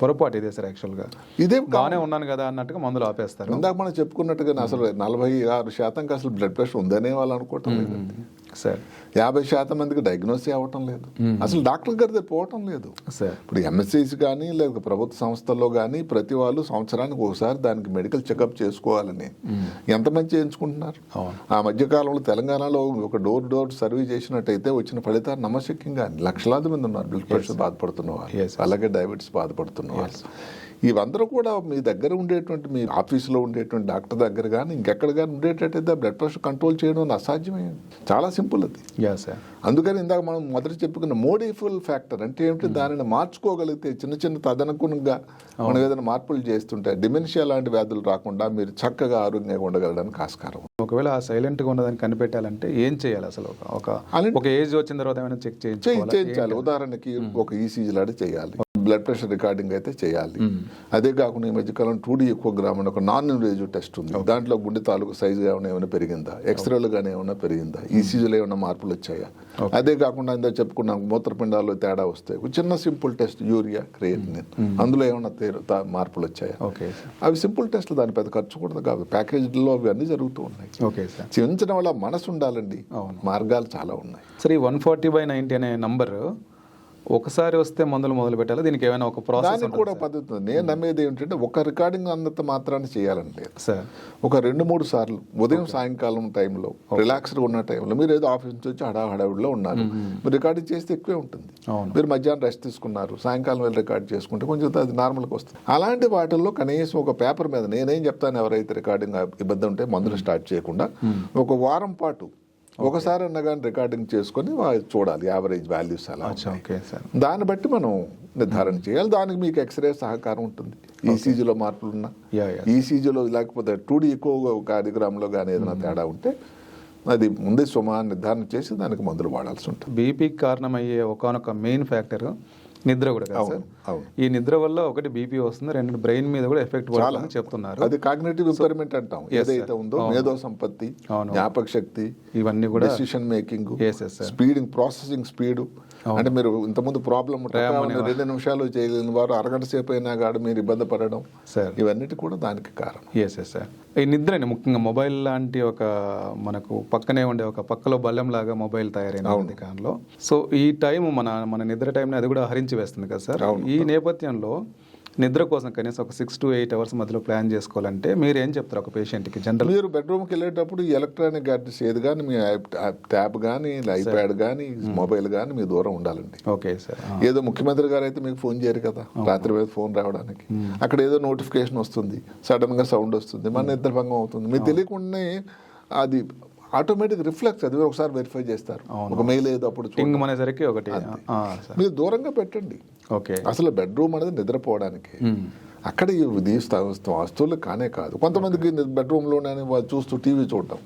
పొరపాటు ఇదే సార్ యాక్చువల్గా. ఇదే బాగానే ఉన్నాను కదా అన్నట్టుగా మందులు ఆపేస్తారు. ఇందాక మనం చెప్పుకున్నట్టుగా అసలు నలభై ఆరు శాతంకి అసలు బ్లడ్ ప్రెషర్ ఉందనే వాళ్ళు అనుకోవటం లేదండి. సార్ యాభై శాతం మందికి డయాగ్నోస్ అవ్వటం లేదు. అసలు డాక్టర్ గారి దగ్గర పోవటం లేదు. సార్. ఇప్పుడు ఎంఎస్సీస్ కానీ లేకపోతే ప్రభుత్వ సంస్థల్లో కానీ ప్రతి వాళ్ళు సంవత్సరానికి ఒకసారి దానికి మెడికల్ చెకప్ చేసుకోవాలని ఎంతమంది చేయించుకుంటున్నారు అవును. ఆ మధ్య కాలంలో తెలంగాణలో ఒక డోర్ డోర్ సర్వే చేసినట్టయితే వచ్చిన ఫలితాలు నమ్మశక్యంగా లక్షలాది మంది ఉన్నారు. బ్లడ్ ప్రెషర్ బాధపడుతున్న వాళ్ళు. అలాగే డయాబెటీస్ బాధపడుతున్న వాళ్ళు. ఇవందరూ కూడా మీ దగ్గర ఉండేటువంటి మీ ఆఫీసులో ఉండేటువంటి డాక్టర్ దగ్గర కానీ ఇంకెక్కడ కానీ ఉండేటట్టయితే బ్లడ్ ప్రెషర్ కంట్రోల్ చేయడం అసాధ్యమే. చాలా సింపుల్ అది. యా సార్ అందుకని ఇందాక మనం మొదట చెప్పుకున్న మోడిఫుల్ ఫ్యాక్టర్ అంటే ఏమిటి? దానిని మార్చుకోగలిగితే చిన్న చిన్న తదనుగుణంగా మనం ఏదైనా మార్పులు చేస్తుంటే డిమెన్షియా లాంటి వ్యాధులు రాకుండా మీరు చక్కగా ఆరోగ్యంగా ఉండగలడానికి ఆస్కారం. ఒకవేళ ఆ సైలెంట్గా ఉన్నదాన్ని కనిపెట్టాలంటే ఏం చేయాలి అసలు? ఒక ఒక ఏజ్ వచ్చిన తర్వాత ఏమైనా చెక్ చేయించాలి ఉదాహరణకి ఒక ఈసీజీ లాంటి చేయాలి. బ్లడ్ ప్రెషర్ రికార్డింగ్ అయితే చేయాలి. అదే కాకుండా ఈ మధ్యకాలం టూ డీ ఎక్కువ ఒక నాన్ ఇన్వేజివ్ టెస్ట్ ఉంది. దాంట్లో గుండె తాలూకు సైజు ఏమైనా ఏమైనా పెరిగిందా? ఎక్స్రేలు కానీ ఏమైనా పెరిగిందా? ఈసీజీలో ఏమైనా మార్పులు వచ్చాయా? అదే కాకుండా ఇందా చెప్పుకున్నాం మూత్రపిండాల్లో తేడా వస్తాయి ఒక చిన్న సింపుల్ టెస్ట్ యూరియా క్రియేటినిన్. అందులో ఏమైనా మార్పులు వచ్చాయా? అవి సింపుల్ టెస్ట్లు దాని పెద్ద ఖర్చు కూడా కాదు. ప్యాకేజీలో అవి అన్నీ జరుగుతూ ఉన్నాయి. Okay sir. చేయించడం వల్ల మనసు ఉండాలండి. మార్గాలు చాలా ఉన్నాయి. సరే వన్ ఫార్టీ బై నైంటీ అనే నంబర్ ఒకసారి వస్తే మందులు మొదలు పెట్టాలి దీనికి ఏమైనా ఒక ప్రాసెస్ కూడా పద్ధతి నేను నమ్మేది ఏంటంటే ఒక రికార్డింగ్ అంత మాత్రాన్ని చేయాలని లేదు. సార్. ఒక రెండు మూడు సార్లు ఉదయం సాయంకాలం టైంలో రిలాక్స్డ్గా ఉన్న టైంలో మీరు ఏదో ఆఫీస్ నుంచి వచ్చి హడా హడావిడిలో ఉన్నారు. మీరు రికార్డింగ్ చేస్తే ఎక్కువే ఉంటుంది. మీరు మధ్యాహ్నం రెస్ట్ తీసుకున్నారు సాయంకాలం వెళ్ళి రికార్డ్ చేసుకుంటే కొంచెం అది నార్మల్గా వస్తుంది. అలాంటి వాటిల్లో కనీసం ఒక పేపర్ మీద నేనేం చెప్తాను ఎవరైతే రికార్డింగ్ ఇబ్బంది ఉంటే మందులు స్టార్ట్ చేయకుండా ఒక వారం పాటు ఒకసారి అన్న కానీ రికార్డింగ్ చేసుకొని చూడాలి యావరేజ్ వాల్యూస్ అలా అచ్చా ఓకే సార్. దాన్ని బట్టి మనం నిర్ధారణ చేయాలి. దానికి మీకు ఎక్స్రే సహకారం ఉంటుంది. ఈసీజీలో మార్పులు ఉన్నా యా యా ఈసీజీలో లేకపోతే టూ డీ ఎక్కువగా కార్యక్రమంలో కానీ ఏదైనా తేడా ఉంటే అది ముందే సుమా నిర్ధారణ చేసి దానికి మందులు వాడాల్సి ఉంటుంది. బీపీకి కారణమయ్యే ఒకనొక మెయిన్ ఫ్యాక్టర్ నిద్ర కూడా అవును ఈ నిద్ర వల్ల ఒకటి బీపీ వస్తుంది రెండు బ్రెయిన్ మీద కూడా ఎఫెక్ట్ పడుతుందని చెప్తున్నారు. అది కాగ్నేటివ్ ఇంపైర్మెంట్ అంటాం. ఏదైతే ఉందో మేధో సంపత్తి. జ్ఞాపక శక్తి ఇవన్నీ కూడా decision making. Speeding processing speed అంటే మీరు ఇంతకుముందు ప్రాబ్లం రెండు నిమిషాలు చేయలేని వారు అరగంట సేపు అయినా కాదు మీరు ఇబ్బంది పడడం. సార్ ఇవన్నిటి కూడా దానికి కారణం. ఎస్ ఎస్ సార్ ఈ నిద్రని ముఖ్యంగా మొబైల్ లాంటి ఒక మనకు పక్కనే ఉండే ఒక పక్కలో బల్లెం లాగా మొబైల్ తయారైన కాలంలో సో ఈ టైం మన మన నిద్ర టైంని అది కూడా హరించి వేస్తుంది కదా సార్. ఈ నేపథ్యంలో నిద్ర కోసం కనీసం ఒక సిక్స్ టు ఎయిట్ అవర్స్ మధ్యలో ప్లాన్ చేసుకోవాలంటే మీరు ఏం చెప్తారు ఒక పేషెంట్కి జనరల్ మీరు బెడ్రూమ్కి వెళ్ళేటప్పుడు ఈ ఎలక్ట్రానిక్ గ్యాడ్జెట్స్ ఏది కానీ మీ ట్యాబ్ కానీ ఐప్యాడ్ కానీ మొబైల్ కానీ మీ దూరం ఉండాలండి. ఓకే సార్ ఏదో ముఖ్యమంత్రి గారు అయితే మీకు ఫోన్ చేయరు కదా రాత్రి వేళ ఫోన్ రావడానికి. అక్కడ ఏదో నోటిఫికేషన్ వస్తుంది సడన్గా సౌండ్ వస్తుంది మన నిద్ర భంగం అవుతుంది. మీకు తెలియకుండానే అది ఆటోమేటిక్ రిఫ్లెక్స్ అది ఒకసారి వెరిఫై చేస్తారు. ఒక మెయిల్ ఏదో అప్పుడు అనేసరికి ఒకటి మీరు దూరంగా పెట్టండి. ఓకే. అసలు బెడ్రూమ్ అనేది నిద్రపోవడానికి. అక్కడ ఇది వస్తువులు కానే కాదు. కొంతమందికి బెడ్రూమ్లోనే వాళ్ళు చూస్తూ టీవీ చూడటం.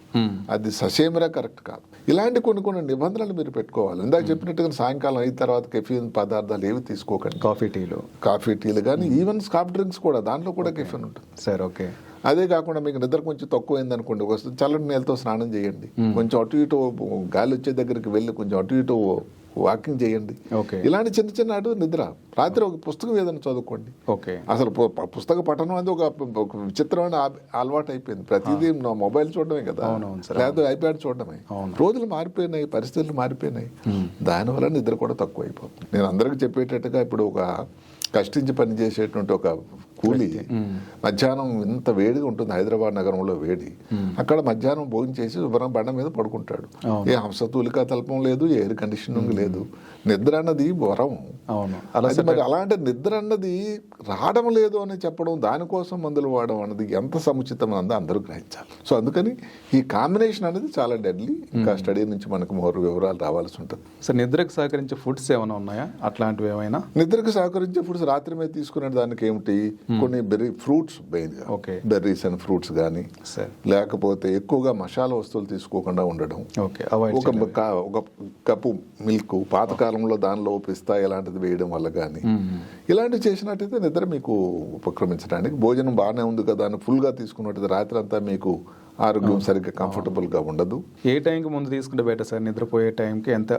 అది ససేమిరా కరెక్ట్ కాదు. ఇలాంటి కొన్ని కొన్ని నిబంధనలు మీరు పెట్టుకోవాలి. ఇందాక చెప్పినట్టుగా సాయంకాలం అయిన తర్వాత కెఫీన్ పదార్థాలు ఏవి తీసుకోకండి. కాఫీ టీలు. కాఫీ టీలు కానీ ఈవెన్ సాఫ్ట్ డ్రింక్స్ కూడా దాంట్లో కూడా కెఫీన్ ఉంటుంది. Sir okay. అదే కాకుండా మీకు నిద్ర కొంచెం తక్కువైంది అనుకోండి ఒక చల్లటి నీళ్ళతో స్నానం చేయండి. కొంచెం అటు ఇటు గాలి వచ్చే దగ్గరికి వెళ్ళి కొంచెం అటు ఇటు వాకింగ్ చేయండి. ఓకే. ఇలాంటి చిన్న చిన్న అటు నిద్ర. రాత్రి ఒక పుస్తకం ఏదైనా చదువుకోండి. ఓకే. అసలు పుస్తక పఠనం అనేది ఒక విచిత్రమైన అలవాటు అయిపోయింది ప్రతిదీ నా మొబైల్ చూడడమే కదా. లేకపోతే ఐప్యాడ్ చూడడమే. అవును. రోజులు మారిపోయినాయి పరిస్థితులు మారిపోయినాయి. దానివల్ల నిద్ర కూడా తక్కువ అయిపోతుంది నేను అందరికి చెప్పేటట్టుగా ఇప్పుడు ఒక కష్టించి పనిచేసేటువంటి ఒక కూలి. మధ్యాహ్నం ఇంత వేడిగా ఉంటుంది హైదరాబాద్ నగరంలో వేడి. అక్కడ మధ్యాహ్నం భోజనం చేసి శుభ్రం బండ మీద పడుకుంటాడు. ఏ హంసతూలిక తల్పం లేదు ఎయిర్ కండిషనింగ్ లేదు. నిద్ర అన్నది వరం. అవును. మరి అలాంటి నిద్ర అన్నది రావడం లేదు అని చెప్పడం దానికోసం మందులు వాడడం అన్నది ఎంత సముచితం అన్నది అందరూ గ్రహించాలి. సో అందుకని ఈ కాంబినేషన్ అనేది చాలా డెడ్లీ. ఇంకా స్టడీ నుంచి మనకు మోర్ వివరాలు రావాల్సి ఉంటుంది. సార్ నిద్రకు సహకరించే ఫుడ్స్ ఏమైనా ఉన్నాయా? అట్లాంటివి ఏమైనా? నిద్రకు సహకరించే ఫుడ్స్ రాత్రి మీద తీసుకునే దానికి ఏమిటి? కొన్ని berry fruits Okay. Berries and fruits కానీ లేకపోతే ఎక్కువగా మసాలా వస్తువులు తీసుకోకుండా ఉండడం. ఒక ఒక కప్పు మిల్క్ పాతకాలంలో దానిలో పిస్తా ఇలాంటిది వేయడం వల్ల కానీ ఇలాంటివి చేసినట్టయితే నిద్ర మీకు ఉపక్రమించడానికి భోజనం బాగానే ఉంది కదా అని ఫుల్గా తీసుకున్నట్టయితే రాత్రి అంతా మీకు ఆరోగ్యం సరిగ్గా కంఫర్టబుల్గా ఉండదు. ఏ టైంకి ముందు తీసుకుంటే బెటర్ సార్ నిద్రపోయే టైంకి ఎంత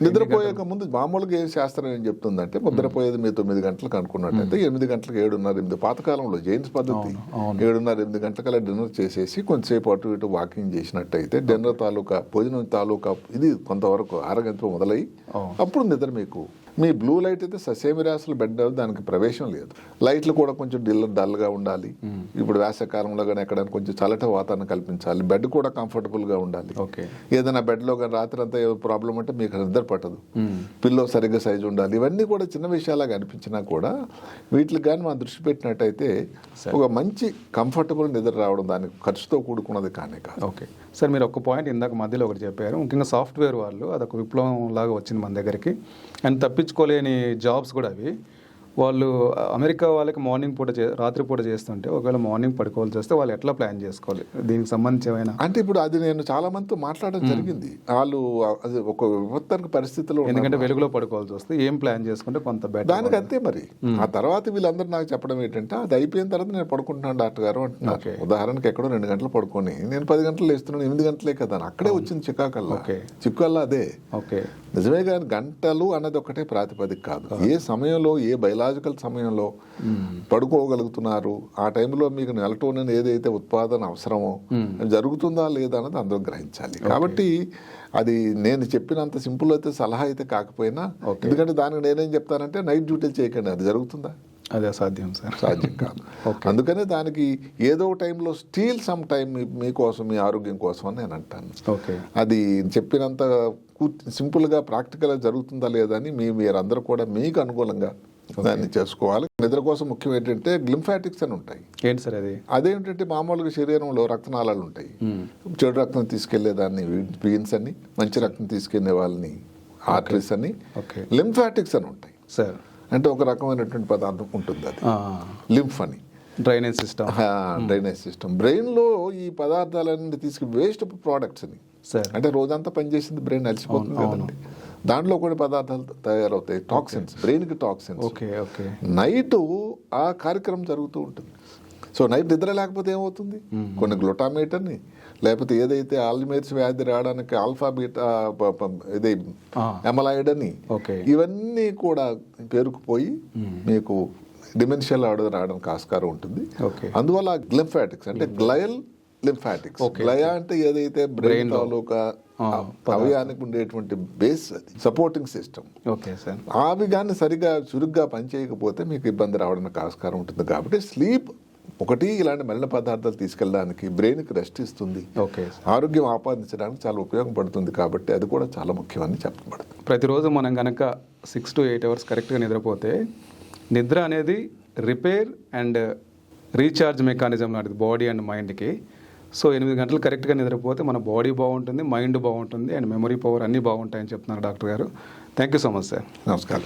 నిద్రపోయాక ముందు మామూలుగా ఏ శాస్త్రం ఏం చెప్తుందంటే నిద్రపోయేది మీరు తొమ్మిది గంటలకు అనుకున్నట్టయితే ఎనిమిది గంటలకు ఏడున్నర ఎనిమిది పాతకాలంలో జైన్స్ పద్ధతి ఏడున్నర ఎనిమిది గంటలకల్లా డిన్నర్ చేసేసి కొంతసేపు అటు ఇటు వాకింగ్ చేసినట్టయితే డిన్నర్ తాలూకా భోజనం తాలూకా ఇది కొంతవరకు అరగంట మొదలై. అప్పుడు నిద్ర మీకు మీ బ్లూ లైట్ అయితే ససేమిరాసులు బెడ్ దానికి ప్రవేశం లేదు. లైట్లు కూడా కొంచెం డిల్ డల్గా ఉండాలి. ఇప్పుడు వేసవకాలంలో కానీ ఎక్కడైనా కొంచెం చల్లటి వాతావరణం కల్పించాలి. బెడ్ కూడా కంఫర్టబుల్గా ఉండాలి. ఓకే ఏదైనా బెడ్లో కానీ రాత్రి అంతా ఏదో ప్రాబ్లం అంటే మీకు నిద్ర పట్టదు. పిల్లో సరిగ్గా సైజు ఉండాలి. ఇవన్నీ కూడా చిన్న విషయాలాగా అనిపించినా కూడా వీటికి కానీ మనం దృష్టి పెట్టినట్టయితే ఒక మంచి కంఫర్టబుల్ నిద్ర రావడం దానికి ఖర్చుతో కూడుకున్నది కానే కాదు. ఓకే సార్ మీరు ఒక పాయింట్ ఇందాక మధ్యలో ఒకటి చెప్పారు. ముఖ్యంగా సాఫ్ట్వేర్ వాళ్ళు అదొక విప్లవం లాగా వచ్చింది మన దగ్గరికి. అండ్ తప్పించుకోలేని జాబ్స్ కూడా అవి. వాళ్ళు అమెరికా వాళ్ళకి మార్నింగ్ పూట చే రాత్రి పూట చేస్తుంటే ఒకవేళ మార్నింగ్ పడుకోవాల్సి వస్తే వాళ్ళు ఎట్లా ప్లాన్ చేసుకోవాలి? దీనికి సంబంధించి ఏమైనా? అంటే ఇప్పుడు అది నేను చాలా మందితో మాట్లాడడం జరిగింది. వాళ్ళు అది ఒక విపత్కర పరిస్థితిలో. ఎందుకంటే వెలుగులో పడుకోవాల్సి వస్తే ఏం ప్లాన్ చేసుకుంటే కొంత బెటర్ దానికి అంతే మరి. ఆ తర్వాత వీళ్ళందరూ నాకు చెప్పడం ఏంటంటే అది అయిపోయిన తర్వాత నేను పడుకుంటున్నాను డాక్టర్ గారు అంటున్నారు. ఉదాహరణకి ఎక్కడో రెండు గంటలు పడుకొని నేను పది గంటలు లేస్తున్నాను ఎనిమిది గంటలే కదా అక్కడే వచ్చింది చికాకల్లా. చిక్కల్లా అదే. ఓకే. నిజమే కానీ గంటలు అన్నది ఒకటే ప్రాతిపదిక కాదు. ఏ సమయంలో ఏ బయలాజికల్ సమయంలో పడుకోగలుగుతున్నారు. ఆ టైంలో మీకు మెలటోనిన్ ఏదైతే ఉత్పాదన అవసరమో అది జరుగుతుందా లేదా అన్నది అందరూ గ్రహించాలి. కాబట్టి అది నేను చెప్పినంత సింపుల్ అయితే సలహా అయితే కాకపోయినా. ఎందుకంటే దానికి నేనేం చెప్తానంటే నైట్ డ్యూటీలు చేయకండి. అది జరుగుతుందా? అదే అసాధ్యం సార్. సాధ్యం కాదు. అందుకనే దానికి ఏదో టైంలో స్టీల్ సమ్ టైం మీకోసం మీ ఆరోగ్యం కోసం అని నేను అంటాను. ఓకే అది చెప్పినంత సింపుల్గా ప్రాక్టికల్గా జరుగుతుందా లేదా అని మీ మీరందరూ కూడా మీకు అనుకూలంగా దాన్ని చేసుకోవాలి. నిద్ర కోసం ముఖ్యం ఏంటంటే గ్లింఫాటిక్స్ అని ఉంటాయి. ఏంటి సార్ అది? అదేంటంటే మామూలుగా శరీరంలో రక్తనాళాలు ఉంటాయి. చెడు రక్తం తీసుకెళ్ళే దాన్ని వీన్స్ అని మంచి రక్తం తీసుకెళ్ళే వాళ్ళని ఆర్టరీస్ అని ఓకే లింఫాటిక్స్ అని ఉంటాయి. సార్. అంటే ఒక రకమైనటువంటి పదార్థం ఉంటుంది అది. లింఫ్ అని. Drainage system. Drainage system. బ్రెయిన్లో ఈ పదార్థాలన్నీ తీసుకు వేస్ట్ ప్రోడక్ట్స్ అని. సార్. అంటే రోజంతా పనిచేసింది బ్రెయిన్ అలసిపోతుంది కదండి. దాంట్లో కొన్ని పదార్థాలు తయారవుతాయి. టాక్సిన్స్ బ్రెయిన్కి టాక్సిన్స్ ఓకే ఓకే. నైట్ ఆ కార్యక్రమం జరుగుతూ ఉంటుంది. సో నైట్ నిద్ర లేకపోతే ఏమవుతుంది? కొన్ని గ్లూటామేట్ అని లేకపోతే ఏదైతే ఆల్మేర్స్ వ్యాధి రావడానికి ఆల్ఫా బీటా ఇది. ఎమలాయిడ్ అని ఓకే. ఇవన్నీ కూడా పేరుకుపోయి మీకు డిమెన్షియల్ ఆర్డర్ రావడానికి ఆస్కారం ఉంటుంది. ఓకే. అందువల్ల గ్లింఫాటిక్స్ అంటే గ్లయల్ లింఫాటిక్స్. గ్లయా అంటే ఏదైతే బ్రెయిన్ తాలూకా అవయానికి ఉండేటువంటి బేస్ అది సపోర్టింగ్ సిస్టమ్. Okay sir. అవి కానీ సరిగా చురుగ్గా పనిచేయకపోతే మీకు ఇబ్బంది రావడానికి ఆస్కారం ఉంటుంది కాబట్టి స్లీప్ ఒకటి ఇలాంటి మలిన పదార్థాలు తీసుకెళ్ళడానికి బ్రెయిన్కి రెస్ట్ ఇస్తుంది. ఓకే ఆరోగ్యం ఆపాదించడానికి చాలా ఉపయోగపడుతుంది కాబట్టి అది కూడా చాలా ముఖ్యమని చెప్పబడుతుంది. ప్రతిరోజు మనం కనుక సిక్స్ టు ఎయిట్ అవర్స్ కరెక్ట్గా నిద్రపోతే నిద్ర అనేది రిపేర్ అండ్ రీఛార్జ్ మెకానిజం లాంటిది బాడీ అండ్ మైండ్కి సో ఎనిమిది గంటలు కరెక్ట్గా నిద్రపోతే మన బాడీ బాగుంటుంది మైండ్ బాగుంటుంది అండ్ మెమరీ పవర్ అన్నీ బాగుంటాయని చెప్తున్నారు doctor garu. Thank you so much sir. నమస్కారం.